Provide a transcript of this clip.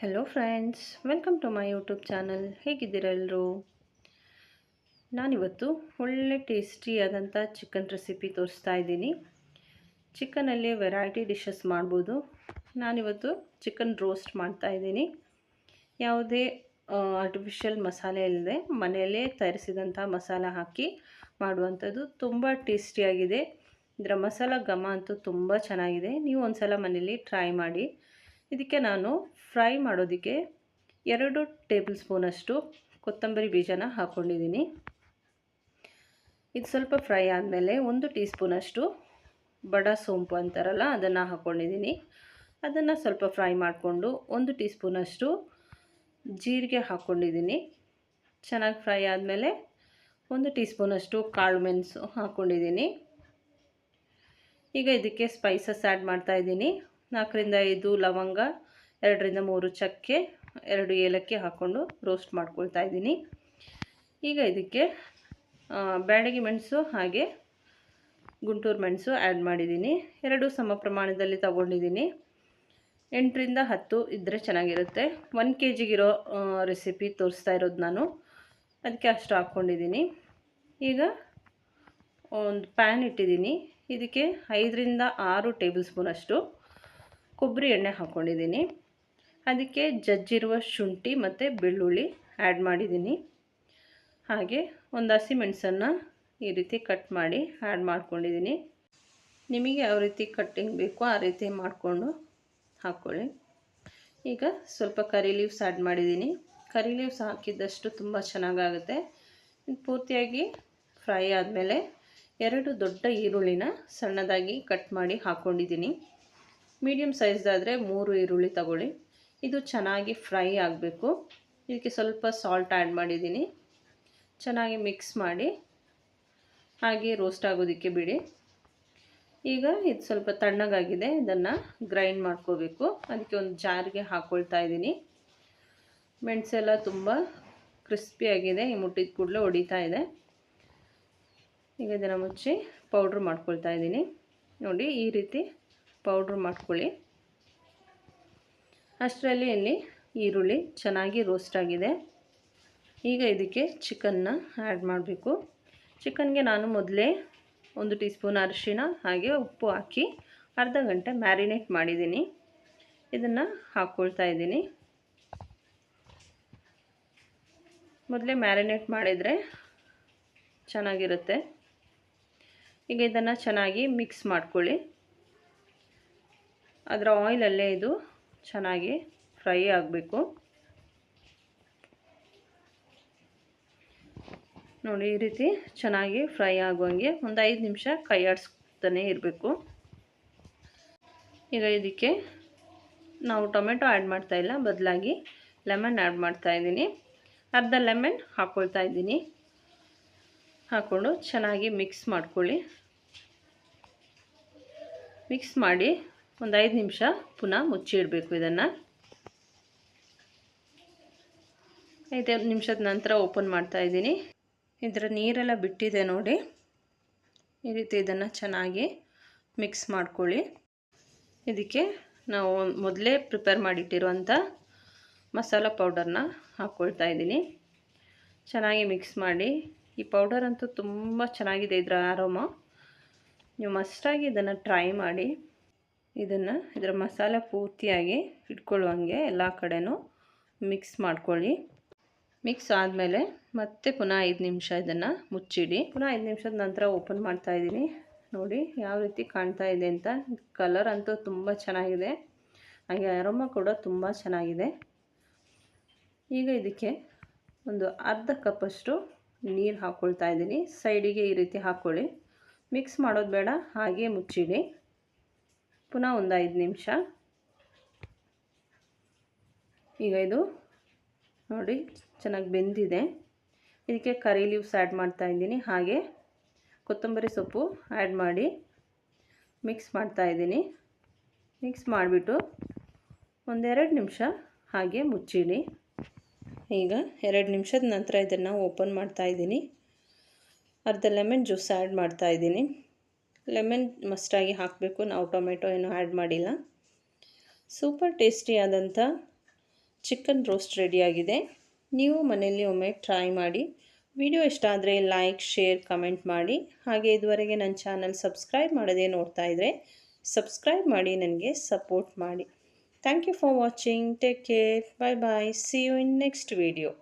Hello friends welcome to my YouTube channel ಹೇಗಿದ್ದೀರಾ ಎಲ್ಲರೂ ನಾನಿವತ್ತು ಒಳ್ಳೆ ಟೇಸ್ಟಿಯಾದಂಥ ಚಿಕನ್ ರೆಸಿಪಿ ತೋರಿಸ್ತಾ ಇದ್ದೀನಿ. ಚಿಕನಲ್ಲಿ ವೆರೈಟಿ ಡಿಶಸ್ ಮಾಡ್ಬೋದು. ನಾನಿವತ್ತು ಚಿಕನ್ ರೋಸ್ಟ್ ಮಾಡ್ತಾ ಇದ್ದೀನಿ. ಯಾವುದೇ ಆರ್ಟಿಫಿಷಿಯಲ್ ಮಸಾಲೆ ಇಲ್ಲದೆ ಮನೆಯಲ್ಲೇ ತಯಾರಿಸಿದಂಥ ಮಸಾಲ ಹಾಕಿ ಮಾಡುವಂಥದ್ದು ತುಂಬ ಟೇಸ್ಟಿಯಾಗಿದೆ ಇದರ ಮಸಾಲ ಘಮ ಅಂತೂ ತುಂಬ ಚೆನ್ನಾಗಿದೆ. ನೀವು ಒಂದು ಸಲ ಮನೇಲಿ ಟ್ರೈ ಮಾಡಿ. ಇದಕ್ಕೆ ನಾನು ಫ್ರೈ ಮಾಡೋದಕ್ಕೆ ಎರಡು ಟೇಬಲ್ ಸ್ಪೂನಷ್ಟು ಕೊತ್ತಂಬರಿ ಬೀಜನ ಹಾಕ್ಕೊಂಡಿದ್ದೀನಿ. ಇದು ಸ್ವಲ್ಪ ಫ್ರೈ ಆದಮೇಲೆ ಒಂದು ಟೀ ಸ್ಪೂನಷ್ಟು ಬಡ ಸೋಂಪು ಅಂತಾರಲ್ಲ, ಅದನ್ನು ಹಾಕ್ಕೊಂಡಿದ್ದೀನಿ. ಅದನ್ನು ಸ್ವಲ್ಪ ಫ್ರೈ ಮಾಡಿಕೊಂಡು ಒಂದು ಟೀ ಸ್ಪೂನಷ್ಟು ಜೀರಿಗೆ ಹಾಕ್ಕೊಂಡಿದ್ದೀನಿ. ಚೆನ್ನಾಗಿ ಫ್ರೈ ಆದಮೇಲೆ ಒಂದು ಟೀ ಸ್ಪೂನಷ್ಟು ಕಾಳು ಮೆಣಸು ಹಾಕ್ಕೊಂಡಿದ್ದೀನಿ. ಈಗ ಇದಕ್ಕೆ ಸ್ಪೈಸಸ್ ಆ್ಯಡ್ ಮಾಡ್ತಾಯಿದ್ದೀನಿ ನಾಲ್ಕರಿಂದ ಐದು ಲವಂಗ, ಎರಡರಿಂದ ಮೂರು ಚಕ್ಕೆ, ಎರಡು ಏಲಕ್ಕಿ ಹಾಕ್ಕೊಂಡು ರೋಸ್ಟ್ ಮಾಡ್ಕೊಳ್ತಾ ಇದ್ದೀನಿ. ಈಗ ಇದಕ್ಕೆ ಬ್ಯಾಡಗಿ ಮೆಣಸು ಹಾಗೆ ಗುಂಟೂರು ಮೆಣಸು ಆ್ಯಡ್ ಮಾಡಿದ್ದೀನಿ. ಎರಡು ಸಮ ಪ್ರಮಾಣದಲ್ಲಿ ತಗೊಂಡಿದ್ದೀನಿ. ಎಂಟರಿಂದ ಹತ್ತು ಇದ್ದರೆ ಚೆನ್ನಾಗಿರುತ್ತೆ. ಒನ್ ಕೆ ಜಿಗಿರೋ ರೆಸಿಪಿ ತೋರಿಸ್ತಾ ಇರೋದು ನಾನು. ಅದಕ್ಕೆ ಅಷ್ಟು ಹಾಕ್ಕೊಂಡಿದ್ದೀನಿ. ಈಗ ಒಂದು ಪ್ಯಾನ್ ಇಟ್ಟಿದ್ದೀನಿ. ಇದಕ್ಕೆ ಐದರಿಂದ ಆರು ಟೇಬಲ್ ಸ್ಪೂನಷ್ಟು ಕೊಬ್ಬರಿ ಎಣ್ಣೆ ಹಾಕ್ಕೊಂಡಿದ್ದೀನಿ ಅದಕ್ಕೆ ಜಜ್ಜಿರುವ ಶುಂಠಿ ಮತ್ತು ಬೆಳ್ಳುಳ್ಳಿ ಆ್ಯಡ್ ಮಾಡಿದ್ದೀನಿ. ಹಾಗೆ ಒಂದು ಹಸಿಮೆಣಸನ್ನು ಈ ರೀತಿ ಕಟ್ ಮಾಡಿ ಆ್ಯಡ್ ಮಾಡ್ಕೊಂಡಿದ್ದೀನಿ. ನಿಮಗೆ ಯಾವ ರೀತಿ ಕಟ್ಟಿಂಗ್ ಬೇಕೋ ಆ ರೀತಿ ಮಾಡಿಕೊಂಡು ಹಾಕ್ಕೊಳ್ಳಿ ಈಗ ಸ್ವಲ್ಪ ಕರಿ ಲೀವ್ಸ್ ಆ್ಯಡ್ ಮಾಡಿದ್ದೀನಿ. ಕರಿ ಲೀವ್ಸ್ ಹಾಕಿದ್ದಷ್ಟು ತುಂಬ ಚೆನ್ನಾಗಾಗುತ್ತೆ. ಪೂರ್ತಿಯಾಗಿ ಫ್ರೈ ಆದಮೇಲೆ ಎರಡು ದೊಡ್ಡ ಈರುಳ್ಳಿನ ಸಣ್ಣದಾಗಿ ಕಟ್ ಮಾಡಿ ಹಾಕ್ಕೊಂಡಿದ್ದೀನಿ ಮೀಡಿಯಮ್ ಸೈಜ್ದಾದರೆ ಮೂರು ಈರುಳ್ಳಿ ತಗೊಳ್ಳಿ. ಇದು ಚೆನ್ನಾಗಿ ಫ್ರೈ ಆಗಬೇಕು. ಇದಕ್ಕೆ ಸ್ವಲ್ಪ ಸಾಲ್ಟ್ ಆ್ಯಡ್ ಮಾಡಿದ್ದೀನಿ. ಚೆನ್ನಾಗಿ ಮಿಕ್ಸ್ ಮಾಡಿ ಹಾಗೆ ರೋಸ್ಟ್ ಆಗೋದಕ್ಕೆ ಬಿಡಿ. ಈಗ ಇದು ಸ್ವಲ್ಪ ತಣ್ಣಗಾಗಿದೆ. ಇದನ್ನು ಗ್ರೈಂಡ್ ಮಾಡ್ಕೋಬೇಕು. ಅದಕ್ಕೆ ಒಂದು ಜಾರಿಗೆ ಹಾಕ್ಕೊಳ್ತಾ ಇದ್ದೀನಿ. ಮೆಣಸೆಲ್ಲ ತುಂಬ ಕ್ರಿಸ್ಪಿಯಾಗಿದೆ ಈ ಮುಟ್ಟಿದ ಕೂಡಲೇ ಹೊಡಿತಾ ಇದೆ. ಈಗ ಇದನ್ನು ಮುಚ್ಚಿ ಪೌಡ್ರ್ ಮಾಡ್ಕೊಳ್ತಾ ಇದ್ದೀನಿ. ನೋಡಿ ಈ ರೀತಿ ಪೌಡ್ರ್ ಮಾಡ್ಕೊಳ್ಳಿ. ಅಷ್ಟರಲ್ಲಿ ಇಲ್ಲಿ ಈರುಳ್ಳಿ ಚೆನ್ನಾಗಿ ರೋಸ್ಟ್ ಆಗಿದೆ. ಈಗ ಇದಕ್ಕೆ ಚಿಕನ್ನ ಆ್ಯಡ್ ಮಾಡಬೇಕು. ಚಿಕನ್ಗೆ ನಾನು ಮೊದಲೇ ಒಂದು ಟೀ ಸ್ಪೂನ್ ಅರಿಶಿನ ಹಾಗೆ ಉಪ್ಪು ಹಾಕಿ ಅರ್ಧ ಗಂಟೆ ಮ್ಯಾರಿನೇಟ್ ಮಾಡಿದ್ದೀನಿ. ಇದನ್ನು ಹಾಕ್ಕೊಳ್ತಾ ಇದ್ದೀನಿ. ಮೊದಲೇ ಮ್ಯಾರಿನೇಟ್ ಮಾಡಿದರೆ ಚೆನ್ನಾಗಿರುತ್ತೆ. ಈಗ ಇದನ್ನು ಚೆನ್ನಾಗಿ ಮಿಕ್ಸ್ ಮಾಡ್ಕೊಳ್ಳಿ. ಅದರ ಆಯಿಲಲ್ಲೇ ಇದು ಚೆನ್ನಾಗಿ ಫ್ರೈ ಆಗಬೇಕು. ನೋಡಿ, ಈ ರೀತಿ ಚೆನ್ನಾಗಿ ಫ್ರೈ ಆಗುವಂಗೆ ಒಂದು ಐದು ನಿಮಿಷ ಕೈ ಆಡಿಸ್ತಾನೆ ಇರಬೇಕು. ಈಗ ಇದಕ್ಕೆ ನಾವು ಟೊಮೆಟೊ ಆ್ಯಡ್ ಮಾಡ್ತಾಯಿಲ್ಲ ಬದಲಾಗಿ ಲೆಮನ್ ಆ್ಯಡ್ ಮಾಡ್ತಾಯಿದ್ದೀನಿ ಅರ್ಧ ಲೆಮನ್ ಹಾಕ್ಕೊಳ್ತಾ ಇದ್ದೀನಿ. ಹಾಕ್ಕೊಂಡು ಚೆನ್ನಾಗಿ ಮಿಕ್ಸ್ ಮಾಡ್ಕೊಳ್ಳಿ. ಮಿಕ್ಸ್ ಮಾಡಿ ಒಂದು ಐದು ನಿಮಿಷ ಪುನಃ ಮುಚ್ಚಿಡಬೇಕು ಇದನ್ನು. ಐದು ನಿಮಿಷದ ನಂತರ ಓಪನ್ ಮಾಡ್ತಾ ಇದ್ದೀನಿ. ಇದರ ನೀರೆಲ್ಲ ಬಿಟ್ಟಿದೆ ನೋಡಿ. ಈ ರೀತಿ ಇದನ್ನು ಚೆನ್ನಾಗಿ ಮಿಕ್ಸ್ ಮಾಡ್ಕೊಳ್ಳಿ. ಇದಕ್ಕೆ ನಾವು ಮೊದಲೇ ಪ್ರಿಪೇರ್ ಮಾಡಿಟ್ಟಿರುವಂಥ ಮಸಾಲ ಪೌಡರ್ನ ಹಾಕ್ಕೊಳ್ತಾ ಇದ್ದೀನಿ. ಚೆನ್ನಾಗಿ ಮಿಕ್ಸ್ ಮಾಡಿ. ಈ ಪೌಡರ್ ಅಂತೂ ತುಂಬ ಚೆನ್ನಾಗಿದೆ ಇದರ ಆರೋಮ. ನೀವು ಮಸ್ಟಾಗಿ ಇದನ್ನು ಟ್ರೈ ಮಾಡಿ. ಇದನ್ನು ಇದರ ಮಸಾಲೆ ಪೂರ್ತಿಯಾಗಿ ಇಟ್ಕೊಳ್ಳುವಂಗೆ ಎಲ್ಲ ಕಡೆನೂ ಮಿಕ್ಸ್ ಮಾಡ್ಕೊಳ್ಳಿ. ಮಿಕ್ಸ್ ಆದಮೇಲೆ ಮತ್ತೆ ಪುನಃ ಐದು ನಿಮಿಷ ಇದನ್ನು ಮುಚ್ಚಿಡಿ. ಪುನಃ ಐದು ನಿಮಿಷದ ನಂತರ ಓಪನ್ ಮಾಡ್ತಾ ಇದ್ದೀನಿ. ನೋಡಿ ಯಾವ ರೀತಿ ಕಾಣ್ತಾ ಇದೆ ಅಂತ. ಕಲರ್ ಅಂತೂ ತುಂಬ ಚೆನ್ನಾಗಿದೆ. ಹಾಗೆ ಅರೋಮ ಕೂಡ ತುಂಬ ಚೆನ್ನಾಗಿದೆ. ಈಗ ಇದಕ್ಕೆ ಒಂದು ಅರ್ಧ ಕಪ್ಪಷ್ಟು ನೀರು ಹಾಕ್ಕೊಳ್ತಾ ಇದ್ದೀನಿ. ಸೈಡಿಗೆ ಈ ರೀತಿ ಹಾಕ್ಕೊಳ್ಳಿ ಮಿಕ್ಸ್ ಮಾಡೋದು ಬೇಡ, ಹಾಗೆ ಮುಚ್ಚಿಡಿ. ಪುನಃ ಒಂದು ಐದು ನಿಮಿಷ. ಈಗ ಇದು ನೋಡಿ ಚೆನ್ನಾಗಿ ಬೆಂದಿದೆ. ಇದಕ್ಕೆ ಕರಿ ಲೀವ್ಸ್ ಆ್ಯಡ್ ಮಾಡ್ತಾ ಇದ್ದೀನಿ. ಹಾಗೆ ಕೊತ್ತಂಬರಿ ಸೊಪ್ಪು ಆ್ಯಡ್ ಮಾಡಿ ಮಿಕ್ಸ್ ಮಾಡ್ತಾ ಇದ್ದೀನಿ. ಮಿಕ್ಸ್ ಮಾಡಿಬಿಟ್ಟು ಒಂದೆರಡು ನಿಮಿಷ ಹಾಗೆ ಮುಚ್ಚಿಡಿ. ಈಗ ಎರಡು ನಿಮಿಷದ ನಂತರ ಇದನ್ನು ಓಪನ್ ಮಾಡ್ತಾ ಇದ್ದೀನಿ. ಅರ್ಧ ಲೆಮನ್ ಜ್ಯೂಸ್ ಆ್ಯಡ್ ಮಾಡ್ತಾ ಇದ್ದೀನಿ. ಲೆಮನ್ ಮಸ್ಟಾಗಿ ಹಾಕಬೇಕು. ನಾವು ಟೊಮೆಟೊ ಏನೂ ಆ್ಯಡ್ ಮಾಡಿಲ್ಲ. ಸೂಪರ್ ಟೇಸ್ಟಿಯಾದಂಥ ಚಿಕನ್ ರೋಸ್ಟ್ ರೆಡಿಯಾಗಿದೆ. ನೀವು ಮನೆಯಲ್ಲಿ ಒಮ್ಮೆ ಟ್ರೈ ಮಾಡಿ. ವಿಡಿಯೋ ಇಷ್ಟ ಆದರೆ ಲೈಕ್, ಶೇರ್, ಕಮೆಂಟ್ ಮಾಡಿ. ಹಾಗೆ ಇದುವರೆಗೆ ನನ್ನ ಚಾನಲ್ ಸಬ್ಸ್ಕ್ರೈಬ್ ಮಾಡೋದೇ ನೋಡ್ತಾ ಇದ್ದರೆ ಸಬ್ಸ್ಕ್ರೈಬ್ ಮಾಡಿ, ನನಗೆ ಸಪೋರ್ಟ್ ಮಾಡಿ. Thank you for watching. Take care. Bye bye. See you in next video